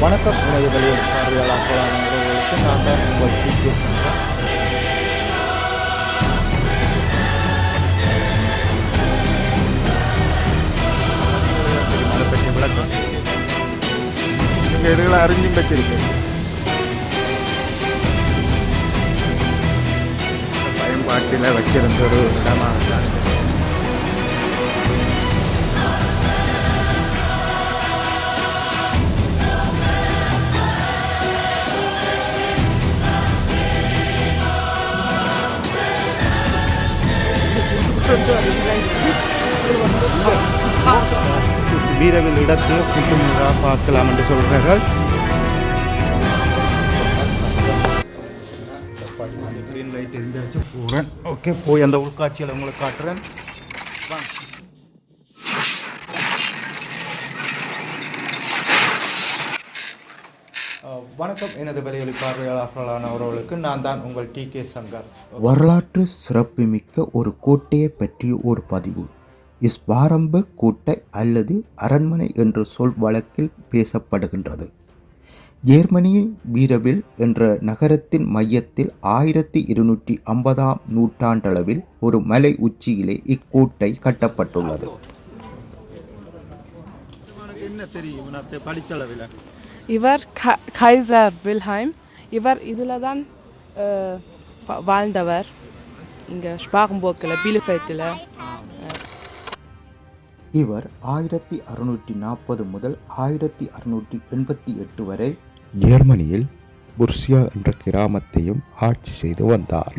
வணக்கம். எனது வெளியில் பார்வையாளர்களான உறவுகளுக்கு நான் தான் உங்கள் டிகே சந்திரன் அதை பற்றி விளக்கம் நீங்கள் இதுகளை அறிஞ்சும் வச்சிருக்கீங்க பயன்பாட்டில் வச்சிருந்த ஒரு இடமாக வீரவில் இடத்தை புற்றுநூறாக பார்க்கலாம் என்று சொல்கிறார்கள் போகிறேன் ஓகே போய் அந்த உள்காட்சியில் உங்களுக்கு காட்டுறேன். வணக்கம். எனது வெளியொலி பார்வையாளர்களான உறவுகளுக்கு நான் தான் உங்கள் டி கே சங்கர். வரலாற்று சிறப்புமிக்க ஒரு கோட்டையை பற்றிய ஒரு பதிவு. இஸ்வாரம்ப கோட்டை அல்லது அரண்மனை என்ற சொல் வழக்கில் பேசப்படுகின்றது. ஜெர்மனியின் வீரவில் என்ற நகரத்தின் மையத்தில் ஆயிரத்தி இருநூற்றி ஐம்பதாம் நூற்றாண்டளவில் ஒரு மலை உச்சியிலே இக்கோட்டை கட்டப்பட்டுள்ளது. என்ன தெரியும்? படித்தளவில் இவர் க- கைசர் வில்ஹைம். இவர் இதில் தான் வாழ்ந்தவர். இங்கே ஸ்பாகம்போக்கில் பீலிஃபைட்டில் இவர் ஆயிரத்தி அறுநூற்றி நாற்பது முதல் ஆயிரத்தி அறுநூற்றி எண்பத்தி எட்டு வரை ஜெர்மனியில் புர்சியா என்ற கிராமத்தையும் ஆட்சி செய்து வந்தார்.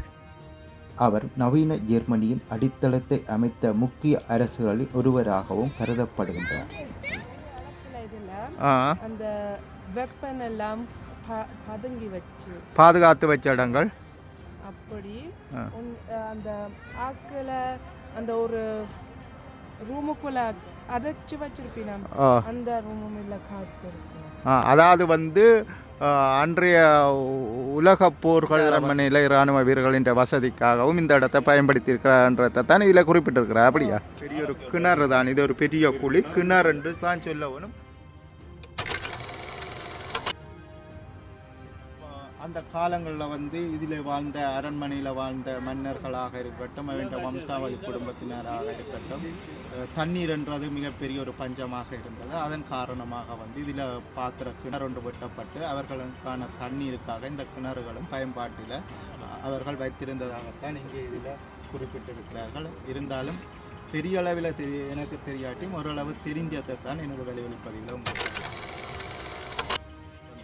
அவர் நவீன ஜெர்மனியின் அடித்தளத்தை அமைத்த முக்கிய அரசுகளில் ஒருவராகவும் கருதப்படுகின்றார். ஆ. அந்த வெப்பன் எல்லாம் ப- பதுங்கி வச்சு பாதுகாத்து வச்ச இடங்கள் அப்படி அந்த ஆக்களை அந்த ஒரு ரூமுக்குள்ள அடைச்சி வச்சிருப்பீங்க அந்த ரூமும் இல்லை காத்து அதாவது வந்து அன்றைய உ- உலகப் போர்கள் அரண்மனையில் இராணுவ வீரர்களின் வசதிக்காகவும் இந்த இடத்தை பயன்படுத்தியிருக்கிறான்றதை தான் இதில் குறிப்பிட்டிருக்கிறார் அப்படியா பெரிய ஒரு கிணறு தான் இது ஒரு பெரிய குழி கிணறு என்று தான் சொல்ல அந்த காலங்களில் வந்து இதில் வாழ்ந்த அரண்மனையில் வாழ்ந்த மன்னர்களாக இருக்கட்டும் அவன் வம்சாவளி குடும்பத்தினராக இருக்கட்டும் தண்ணீர் என்றது மிகப்பெரிய ஒரு பஞ்சமாக இருந்தது. அதன் காரணமாக வந்து இதில் பார்க்குற கிணறு ஒன்று வெட்டப்பட்டு அவர்களுக்கான தண்ணீருக்காக இந்த கிணறுகளும் பயன்பாட்டில் அவர்கள் வைத்திருந்ததாகத்தான் இங்கே இதில் குறிப்பிட்டிருக்கிறார்கள். இருந்தாலும் பெரிய அளவில் தெரிய எனக்கு தெரியாட்டியும் ஓரளவு தெரிஞ்சதை தான் எனது வெளிவெளிப்பதிவில்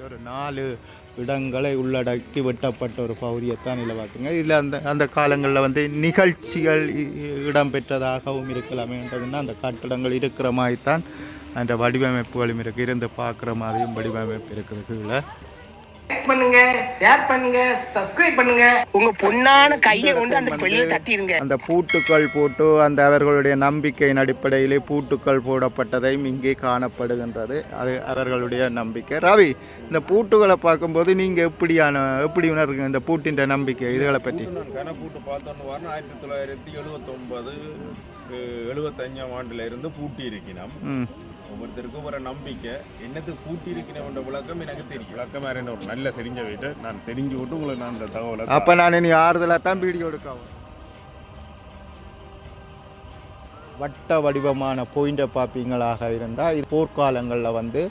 ஒரு நாலு இடங்களை உள்ளடக்கி வெட்டப்பட்ட ஒரு பகுதியைத்தான் இதில் பார்த்துங்க இதில் அந்த அந்த காலங்களில் வந்து நிகழ்ச்சிகள் இ- இ- இடம்பெற்றதாகவும் இருக்கலாமேன்றதுன்னா அந்த கட்டடங்கள் இருக்கிற மாதிரி தான் அந்த வடிவமைப்புகளும் இருக்குது இருந்து பார்க்குற மாதிரியும் வடிவமைப்பு இருக்குது கீழே பண்ணுங்க ஷேர் பண்ணுங்க சப்ஸ்கிரைப் பண்ணுங்க. உங்க பொண்ணான கையை கொண்டு அந்த பெல்ல தட்டிடுங்க அந்த பூட்டுக்கள் போட்டு அந்த அவர்களுடைய நம்பிக்கையின் அடிப்படையிலே பூட்டுக்கள் போடப்பட்டதையும் இங்கே காணப்படுகின்றது. அது அவர்களுடைய நம்பிக்கை. ரவி இந்த பூட்டுகளை பார்க்கும்போது நீங்கள் எப்படியான எப்படி உணர்றீங்க இந்த பூட்டின் நம்பிக்கை? இதுகளை பற்றி. நான் கணக்கூட்டு பார்த்தோன்னு வரணும். ஆயிரத்தி தொள்ளாயிரத்தி எழுபத்தொன்பது எழுபத்தஞ்சாம் ஆண்டுல இருந்து பூட்டி இருக்கிறோம் ம். ஒவ்வொருத்தருக்கும் ஒரு நம்பிக்கை. என்னத்துக்கு பூட்டி இருக்கிறோம்ன்ற விளக்கம் எனக்கு தெரியும். விளக்கம் என்ன ஒரு நல்ல தெரிஞ்ச வீட்டு நான் தெரிஞ்சு விட்டு உங்களுக்கு நான் இந்த தகவலை அப்போ நான் இனி ஆறுதலாக தான் வீடியோ எடுக்கவும் வட்ட வடிவமான பொயிண்ட பாப்பிங்களாக இருந்தால் இது போர்க்காலங்களில் வந்து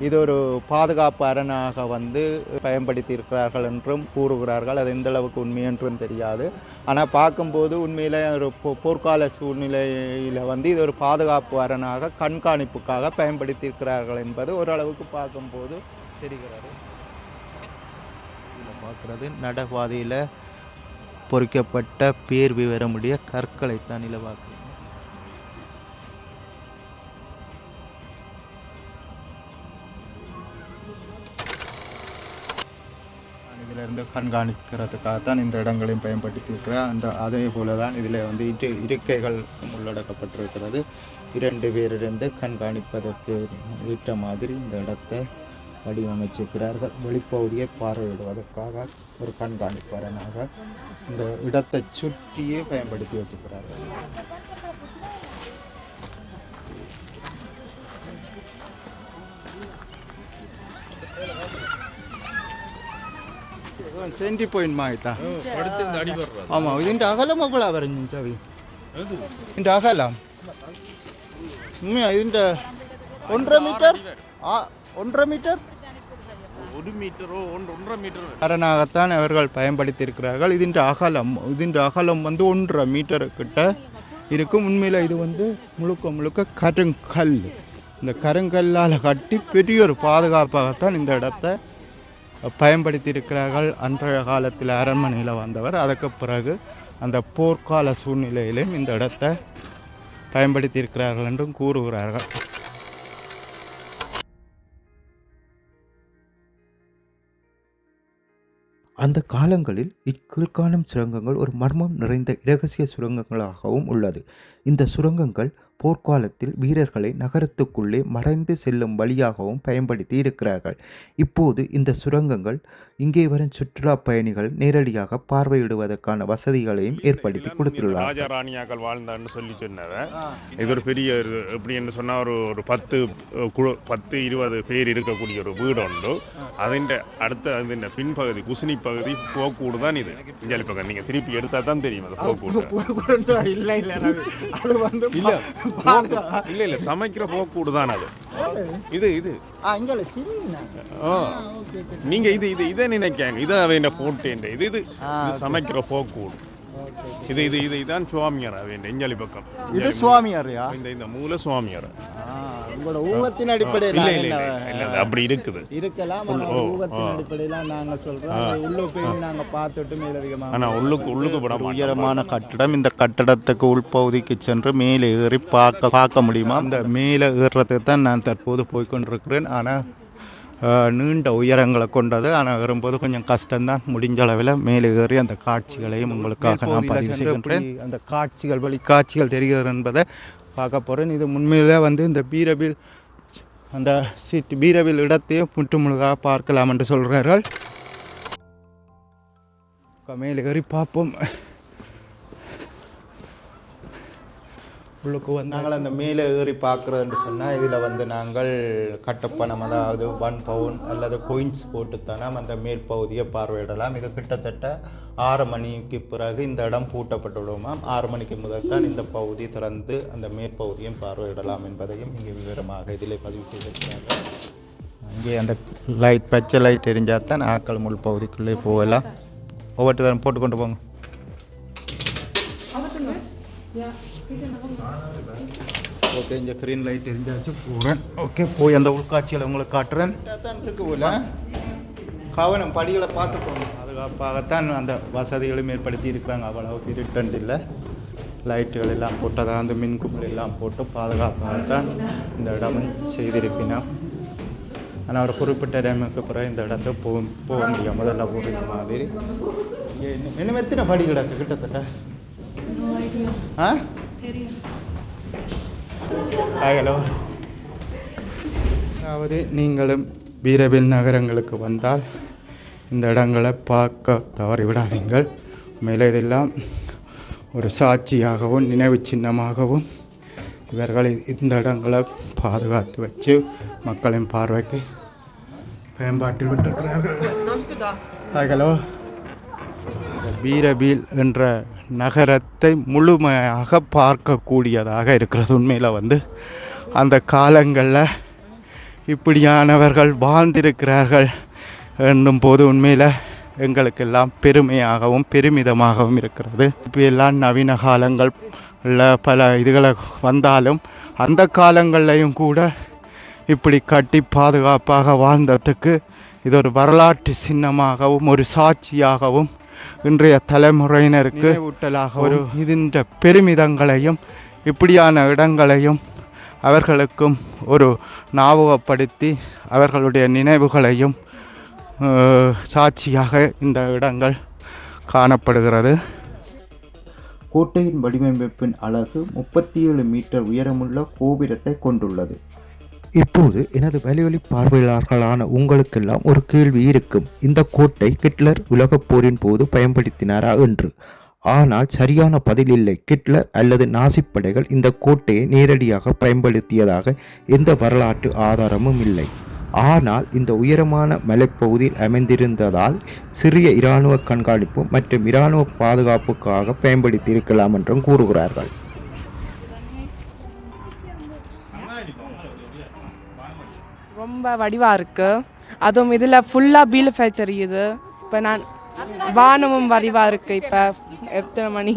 இது ஒரு பாதுகாப்பு அரணாக வந்து பயன்படுத்தி இருக்கிறார்கள் என்றும் கூறுகிறார்கள். அது எந்த அளவுக்கு உண்மை என்றும் தெரியாது. ஆனால் பார்க்கும்போது உண்மையில் ஒரு போ- போர்க்கால சூழ்நிலையில் வந்து இது ஒரு பாதுகாப்பு அரணாக கண்காணிப்புக்காக பயன்படுத்தி இருக்கிறார்கள் என்பது ஓரளவுக்கு பார்க்கும்போது தெரிகிறது. இதில் பார்க்குறது நடவாதியில் பொறிக்கப்பட்ட பேர் விவரமுடைய கற்களை தான் இதில் இருந்து கண்காணிக்கிறதுக்காக தான் இந்த இடங்களையும் பயன்படுத்தி அந்த அதே போல தான் இதில் வந்து இரு இருக்கைகள் உள்ளடக்கப்பட்டிருக்கிறது. இரண்டு பேரிருந்து கண்காணிப்பதற்கு ஏற்ற மாதிரி இந்த இடத்தை வடிவமைச்சிருக்கிறார்கள். வெளிப்பகுதியை பார்வையிடுவதற்காக ஒரு கண்காணிப்பாளனாக இந்த இடத்தை சுற்றியே பயன்படுத்தி வச்சுக்கிறார்கள் ಸೆಂಟಿ ಪಾಯಿಂಟ್ ಮಾಹಿತ ಆಮ ಇಂಟು ಅಗಲ ಮಕ್ಕಳ ಅವರ ಇಂಟವಿ ಇಂಟು ಅಗಲ ಇಂಟ ஒன்றரை மீட்டர் ஒன்றரை மீட்டர் ஒரு மீட்டரோ ஒன்றரை மீட்டர் அரணாகத்தான் அவர்கள் பயன்படுத்தியிருக்கிறார்கள் இதின்ற அகலம் இதின் அகலம் வந்து ஒன்றரை மீட்டர் கிட்ட இருக்கும் உண்மையில் இது வந்து முழுக்க முழுக்க கருங்கல் இந்த கருங்கல்லால் கட்டி பெரிய ஒரு பாதுகாப்பாகத்தான் இந்த இடத்த பயன்படுத்தியிருக்கிறார்கள். அன்றைய காலத்தில் அரண்மனையில் வந்தவர். அதற்கு பிறகு அந்த போர்க்கால சூழ்நிலையிலும் இந்த இடத்தை பயன்படுத்தியிருக்கிறார்கள் என்றும் கூறுகிறார்கள். அந்த காலங்களில் இக்கீழ்காணும் சுரங்கங்கள் ஒரு மர்மம் நிறைந்த இரகசிய சுரங்கங்களாகவும் உள்ளது. இந்த சுரங்கங்கள் போர்க்காலத்தில் வீரர்களை நகரத்துக்குள்ளே மறைந்து செல்லும் வழியாகவும் பயன்படுத்தி இருக்கிறார்கள் இப்போது இந்த சுரங்கங்கள் இங்கே வரும் சுற்றுலா பயணிகள் நேரடியாக பார்வையிடுவதற்கான வசதிகளையும் ஏற்படுத்தி கொடுத்துள்ளார் ராஜா ராணியாக்கள் வாழ்ந்தான்னு சொல்லி சொன்னவ இது ஒரு பெரிய ஒரு எப்படின்னு சொன்னா ஒரு ஒரு பத்து அஹ், குழு பத்து இருபது பேர் இருக்கக்கூடிய ஒரு வீடு உண்டு അതിന്റെ അടുത്ത അതിന്റെ പിൻപകുതി കുസിനി പകുതി പോക്കൂട് தான் இது இஞ்சாலி பக்கம் நீங்க திருப்பி எடுத்தா தான் தெரியும் அது போக்கூடு இல்லை இல்லை அது வந்து இல்ல இல்ல இல்ல சமைக்கிற போக்கூடு தான் அது. இது இது. நீங்க இது இது இதை நினைக்காங்க. இதை அவன் போட்டேன் இது இது. சமைக்கிற போக்கூடு இது இது இது இதான் சுவாமியார் அவன் இஞ்சாலி பக்கம். இது சுவாமியாரையா? இந்த இந்த மூல சுவாமியார். உங்களோட ஊகத்தின் அடிப்படையில் அப்படி இருக்குது. இருக்கலாம் ஊகத்தின். அடிப்படையில் நாங்க சொல்றோம். உள்ள போய் நாங்க பார்த்துட்டு மேலதிகமாக ஆனா உள்ளுக்கு உள்ளுக்கு விட. உயரமான கட்டடம். இந்த கட்டடத்துக்கு உள்பகுதிக்கு சென்று மேலே ஏறி பார்க்க பார்க்க முடியுமா? அந்த மேலே ஏறுறதுக்கு தான் நான் தற்போது போய் கொண்டிருக்கிறேன் ஆனால் நீண்ட உயரங்களை கொண்டது. ஆனால் ஏறும்போது கொஞ்சம் கஷ்டம்தான். முடிஞ்ச அளவில் மேலே ஏறி அந்த காட்சிகளையும் உங்களுக்காக நான் பதிவு செய்கின்றேன். அந்த காட்சிகள் வழி காட்சிகள் தெரிகிறது என்பதை பார்க்க போகிறேன் இது உண்மையிலே வந்து இந்த பீரபில் அந்த சீட் பீரபில் இடத்தையும் முற்றுமுழுதாக பார்க்கலாம் என்று சொல்கிறார்கள். மேலே ஏறி பார்ப்போம். உள்ளுக்கு வந்து நாங்கள் அந்த மேலே ஏறி பார்க்குறதுன்னு சொன்னால் இதில் வந்து நாங்கள் கட்டப்பணம் அதாவது ஒன் பவுன் அல்லது கொயின்ஸ் போட்டுத்தானே அந்த மேல் பகுதியை பார்வையிடலாம். இது கிட்டத்தட்ட ஆறு மணிக்கு பிறகு இந்த இடம் பூட்டப்பட்டுள்ளோமாம் ஆறு மணிக்கு முதல் தான் இந்த பகுதி திறந்து அந்த மேற்பகுதியும் பார்வையிடலாம் என்பதையும் இங்கே விவரமாக இதில் பதிவு செய்திருக்கிறார்கள். இங்கே அந்த லைட் பச்சை லைட் எரிஞ்சால் தான் ஆக்கள் முள் பகுதிக்குள்ளே போகலாம். ஒவ்வொருத்தரும் போட்டு கொண்டு போங்க. ஓகே இந்த க்ரீன் லைட் எரிஞ்சாச்சு போகிறேன் ஓகே போய் அந்த உள்காட்சியில் உங்களுக்கு காட்டுறேன். தான் இருக்கு போல. கவனம் படிகளை பார்த்து போகணும் பாதுகாப்பாகத்தான் அந்த வசதிகளும் ஏற்படுத்தி இருக்கிறாங்க. அவ்வளவு இருட்டண்ட் இல்லை. லைட்டுகள் எல்லாம் போட்டதாக அந்த மின் கும்பல் எல்லாம் போட்டு பாதுகாப்பாகத்தான் இந்த இடம் செய்திருப்பினோம் ஆனால் ஒரு குறிப்பிட்ட டைமுக்கு பிறகு இந்த இடத்த போக போக முடியும் முதல்ல போகிற மாதிரி. இன்னும் இன்னும் எத்தனை படி கிடக்கு கிட்டத்தட்ட? ஹலோ அதாவது நீங்களும் வீரவில் நகரங்களுக்கு வந்தால் இந்த இடங்களை பார்க்க தவறிவிடாதீங்கள். மேலே இதெல்லாம் ஒரு சாட்சியாகவும் நினைவு சின்னமாகவும் இவர்கள் இந்த இடங்களை பாதுகாத்து வச்சு மக்களின் பார்வைக்கு பயன்பாட்டில் விட்டிருக்கிறார்கள். ஹலோ வீரபீல் என்ற நகரத்தை முழுமையாக பார்க்கக்கூடியதாக இருக்கிறது உண்மையில் வந்து. அந்த காலங்களில் இப்படியானவர்கள் வாழ்ந்திருக்கிறார்கள் என்னும் போது உண்மையில் எங்களுக்கெல்லாம் பெருமையாகவும் பெருமிதமாகவும் இருக்கிறது. இப்போ எல்லாம் நவீன காலங்கள் உள்ள பல இதுகளை வந்தாலும் அந்த காலங்கள்லையும் கூட இப்படி கட்டி பாதுகாப்பாக வாழ்ந்ததுக்கு இது ஒரு வரலாற்று சின்னமாகவும் ஒரு சாட்சியாகவும் இன்றைய தலைமுறையினருக்கு ஊட்டலாக ஒரு இதுன்ற பெருமிதங்களையும் இப்படியான இடங்களையும் அவர்களுக்கும் ஒரு ஞாபகப்படுத்தி அவர்களுடைய நினைவுகளையும் சாட்சியாக இந்த இடங்கள் காணப்படுகிறது. கோட்டையின் வடிவமைப்பின் அழகு முப்பத்தி ஏழு மீட்டர் உயரமுள்ள கோபுரத்தை கொண்டுள்ளது. இப்போது எனது வலிவலி பார்வையாளர்களான உங்களுக்கெல்லாம் ஒரு கேள்வி இருக்கும். இந்த கோட்டை ஹிட்லர் உலகப் போரின் போது பயன்படுத்தினாரா என்று. ஆனால் சரியான பதில் இல்லை. கிட்லர் அல்லது நாசிப் படைகள் இந்த கோட்டையை நேரடியாக பயன்படுத்தியதாக எந்த வரலாற்று ஆதாரமும் இல்லை. ஆனால் இந்த உயரமான மலைப்பகுதியில் அமைந்திருந்ததால் சிறிய இராணுவ கண்காணிப்பு மற்றும் இராணுவ பாதுகாப்புக்காக பயன்படுத்தியிருக்கலாம் என்றும் கூறுகிறார்கள். ரொம்ப வடிவாக இருக்கு. அதுவும் இதில் ஃபுல்லாக பீலஃபை தெரியுது. இப்போ நான் வானமும் வடிவாக இருக்கு இப்போ. எத்தனை மணி?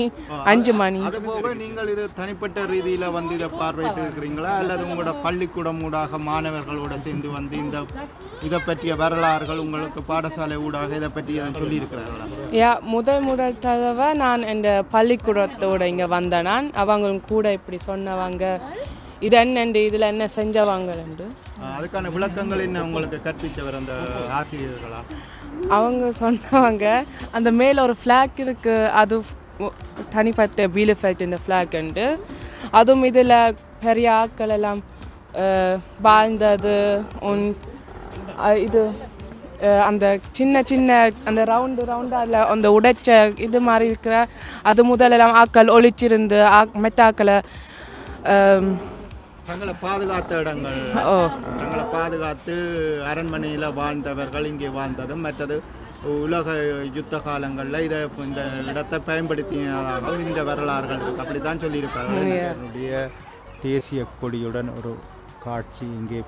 அஞ்சு மணி. அது போக நீங்கள் இது தனிப்பட்ட ரீதியில வந்து இதை பார்வையிட்டு இருக்கிறீங்களா அல்லது உங்களோட பள்ளிக்கூடம் ஊடாக மாணவர்களோட சேர்ந்து வந்து இந்த இதை பற்றிய வரலாறுகள் உங்களுக்கு பாடசாலை ஊடாக இதை பற்றி சொல்லி இருக்கிறார்களா யா முதல் முதல் தடவை நான் இந்த பள்ளிக்கூடத்தோட இங்கே வந்தேன் நான். அவங்க கூட இப்படி சொன்னவங்க. இது என்னண்டு இதில் என்ன செஞ்சவாங்கன்னு அதுக்கான விளக்கங்கள் என்ன உங்களுக்கு கற்பித்தவர் அந்த ஆசிரியர்களா? அவங்க சொன்னவங்க அந்த மேல ஒரு ஃப்ளாக் இருக்கு அது தனிப்பட்ட பீலிஃபைட் இந்த ஃப்ளாக்ண்டு அதுவும் இதில் பெரிய ஆட்கள் எல்லாம் வாழ்ந்தது உன் இது அந்த சின்ன சின்ன அந்த ரவுண்டு ரவுண்டால அந்த உடைச்ச இது மாதிரி இருக்கிற அது முதலெல்லாம் ஆக்கள் ஒளிச்சிருந்து ஆக் மெட்டாக்களை தங்களை பாதுகாத்த இடங்கள். தங்களை பாதுகாத்து அரண்மனையில் வாழ்ந்தவர்கள் இங்கே வாழ்ந்ததும் மற்றது உலக யுத்த காலங்களில் இதை இந்த இடத்தை பயன்படுத்தியதாகவும் இந்த வரலாறுகள் இருக்கு. அப்படித்தான் சொல்லியிருப்பார்கள். என்னுடைய தேசிய கொடியுடன் ஒரு காட்சி இங்கே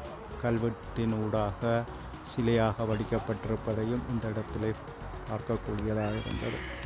கல்வெட்டின் ஊடாக சிலையாக வடிக்கப்பட்டிருப்பதையும் இந்த இடத்திலே பார்க்கக்கூடியதாக இருந்தது.